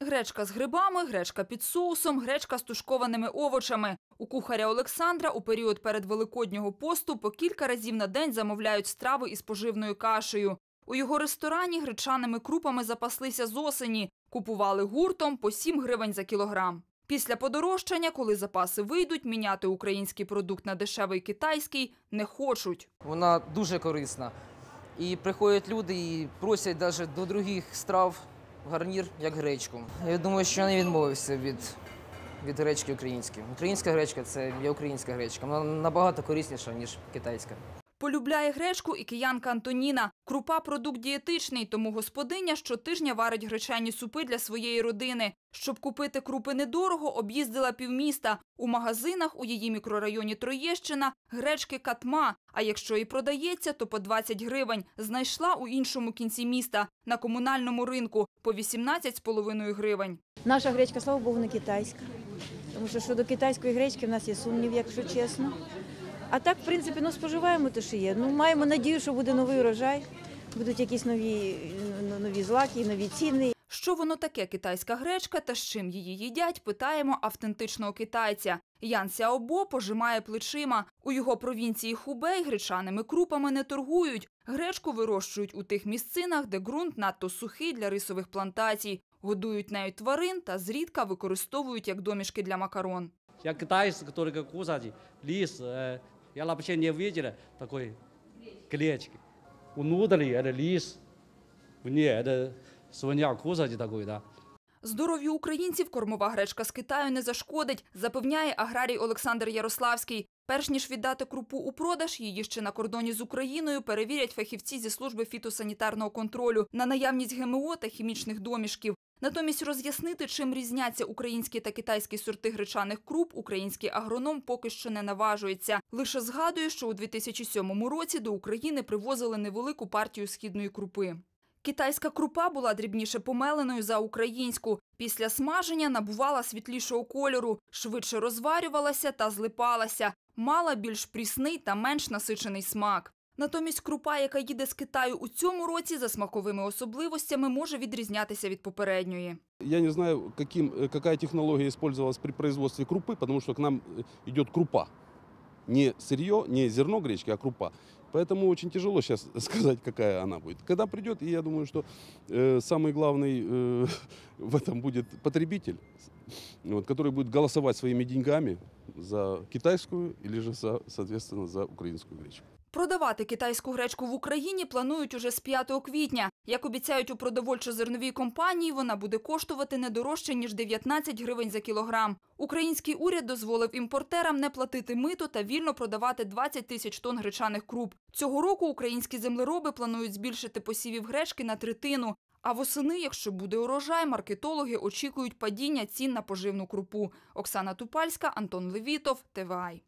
Гречка з грибами, гречка під соусом, гречка з тушкованими овочами. У кухаря Олександра у період передвеликоднього посту по кілька разів на день замовляють страви із поживною кашею. У його ресторані гречаними крупами запаслися з осені. Купували гуртом по 7 гривень за кілограм. Після подорожчання, коли запаси вийдуть, міняти український продукт на дешевий китайський не хочуть. Вона дуже корисна. І приходять люди і просять навіть до других страв гарнір, як гречку. Я думаю, що я не відмовився від, від гречки української. Українська гречка це є українська гречка. Вона набагато корисніша, ніж китайська. Полюбляє гречку і киянка Антоніна. Крупа – продукт дієтичний, тому господиня щотижня варить гречані супи для своєї родини. Щоб купити крупи недорого, об'їздила півміста. У магазинах у її мікрорайоні Троєщина гречки катма, а якщо і продається, то по 20 гривень. Знайшла у іншому кінці міста, на комунальному ринку, по 18,5 гривень. Наша гречка, слава Богу, не китайська. Тому що щодо китайської гречки в нас є сумнів, якщо чесно. А так, в принципі, ну, споживаємо те, що є. Ну, маємо надію, що буде новий урожай, будуть якісь нові, ну, нові злаки, нові ціни. Що воно таке китайська гречка та з чим її їдять, питаємо автентичного китайця. Ян Сяобо пожимає плечима. У його провінції Хубей гречаними крупами не торгують. Гречку вирощують у тих місцинах, де ґрунт надто сухий для рисових плантацій. Годують нею тварин та зрідка використовують як домішки для макарон. Я китайцы, которые кусать лис, э, я вообще не видел такой клетки. Внутри это лис, вне это свинья кусать такой, да. Здоров'ю українців кормова гречка з Китаю не зашкодить, запевняє аграрій Олександр Ярославський. Перш ніж віддати крупу у продаж, її ще на кордоні з Україною перевірять фахівці зі служби фітосанітарного контролю на наявність ГМО та хімічних домішків. Натомість роз'яснити, чим різняться українські та китайські сорти гречаних круп, український агроном поки що не наважується. Лише згадує, що у 2007 році до України привозили невелику партію східної крупи. Китайська крупа була дрібніше помеленою за українську. Після смаження набувала світлішого кольору, швидше розварювалася та злипалася, мала більш прісний та менш насичений смак. Натомість крупа, яка їде з Китаю у цьому році, за смаковими особливостями може відрізнятися від попередньої. Я не знаю, каким, э, какая технология использовалась при производстве крупы, потому что к нам э, идет крупа. Не сырье, не зерно гречки, а крупа. Поэтому очень тяжело сейчас сказать, какая она будет. Когда придет, и я думаю, что э, самый главный э, в этом будет потребитель, вот, который будет голосовать своими деньгами за китайскую или же, за, соответственно, за украинскую гречку. Продавати китайську гречку в Україні планують уже з 5 квітня. Як обіцяють у продовольчо-зерновій компанії, вона буде коштувати не дорожче, ніж 19 гривень за кілограм. Український уряд дозволив імпортерам не платити мито та вільно продавати 20 тисяч тонн гречаних круп. Цього року українські землероби планують збільшити посівів гречки на третину. А восени, якщо буде урожай, маркетологи очікують падіння цін на поживну крупу. Оксана Тупальська, Антон Левітов, ТВАЙ.